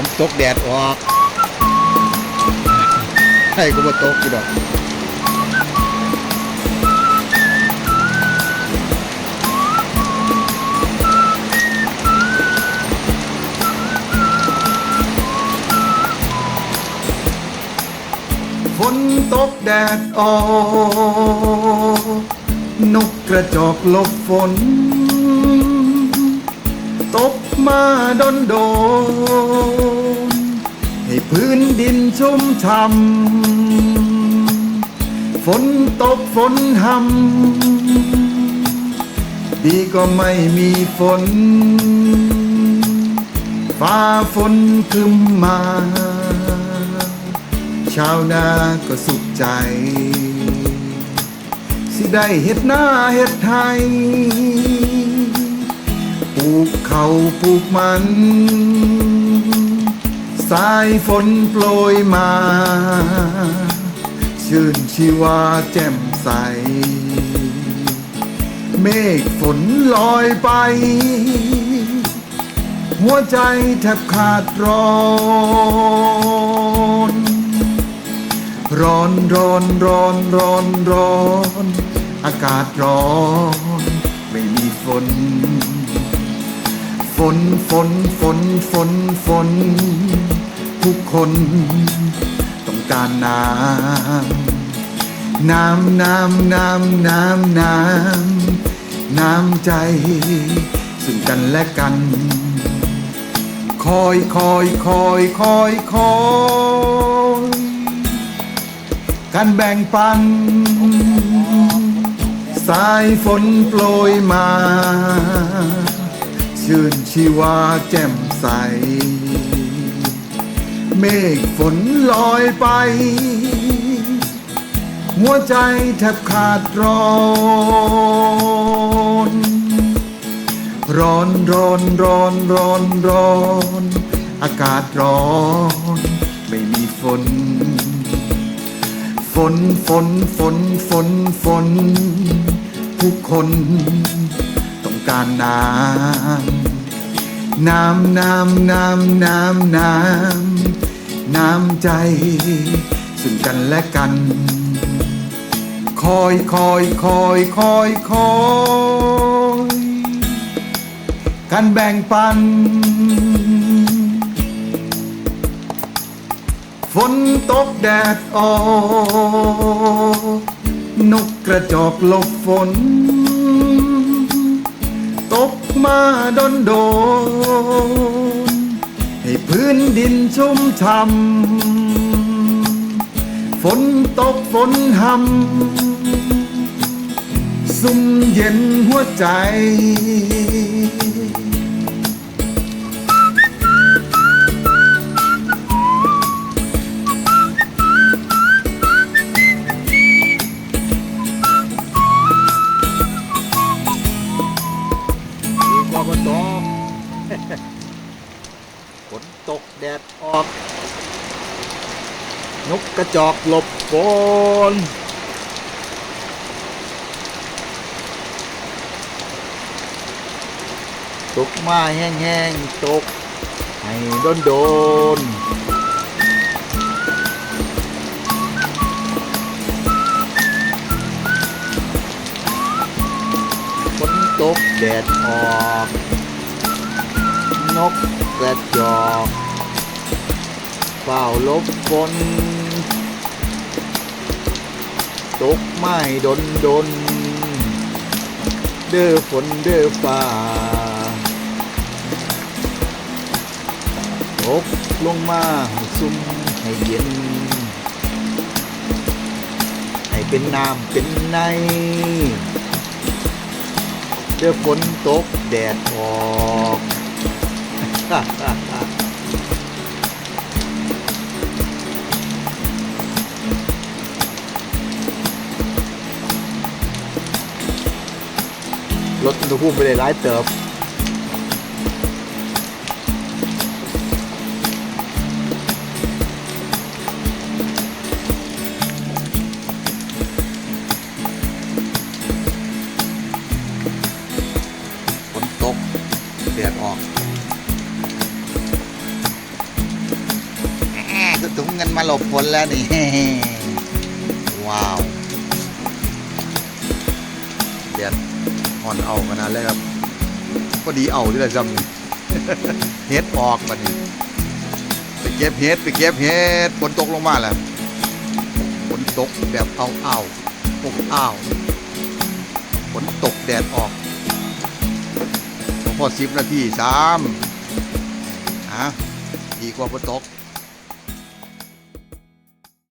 ผมตกแดดออกให้ก็มาตกกี่ดอกฝนตกแดดออก นกกระจอกลบฝน ตกมาดนโดนให้พื้นดินชุ่มช่ำฝนตกฝนหำดีก็ไม่มีฝน ฟ้าฝนคึมมา ชาวนาก็สุขใจ สิได้เฮ็ดหน้าเฮ็ดไทย ลูกเขาปลูกมัน สายฝนโปรยมา ชื่นชีวาแจ่มใส เมฆฝนลอยไป หัวใจแทบขาดร้อนร้อนร้อนร้อนร้อนร้อน อากาศร้อน ไม่มีฝน ฝนฝนฝนฝนฝน ทุกคนต้องการน้ำ น้ำน้ำน้ำน้ำน้ำน้ำใจ ซึ่งกันและกัน คอยคอยคอยคอยคอยการแบ่งปัน สายฝนโปรยมา ชื่นชีวาแจ่มใส เมฆฝนลอยไป หัวใจแทบขาดร้อน ร้อนร้อนร้อนร้อนร้อน อากาศร้อน ไม่มีฝน ฝนฝนฝนฝนฝนทุกคน ต้องการน้ำ น้ำน้ำน้ำน้ำน้ำน้ำใจ ซึ่งกันและกัน คอยคอยคอยคอยคอยการแบ่งปัน ฝนตกแดดออกนกกระจอกหลบฝน ตก มาโดนโดนให้พื้นดินชุ่มช่ำฝนตกฝนหำซุ่มเย็นหัวใจ ฝนตกแดดออก นกกระจอกหลบฝนตกมาแห้งๆ ตก ให้โดนโดนๆฝนตกแดดออก นกกระจอกเฝ้าลบฝนตกไม้ดนดน เด้อฝนเด้อฟ้าตกลงมาให้ซุ่มให้เย็น ให้เป็นน้ำเป็นใน เด้อฝนตกแดดออก รถอุณหภูมิไปได้หลายเติบ ถุงเงินมาหลบฝนแล้วนี่ ว้าวแดดอ่อนเอาขนาดเลยครับพอดีเอาที่ละจำนี่เฮ็ดออกมันนี่ไปเก็บเฮ็ดไปเก็บเฮ็ดฝนตกลงมาแล้วฝนตกแบบเอาเอาอบอ้าวฝนตกแดดออกพอสิบนาทีสามอะดีกว่าฝนตก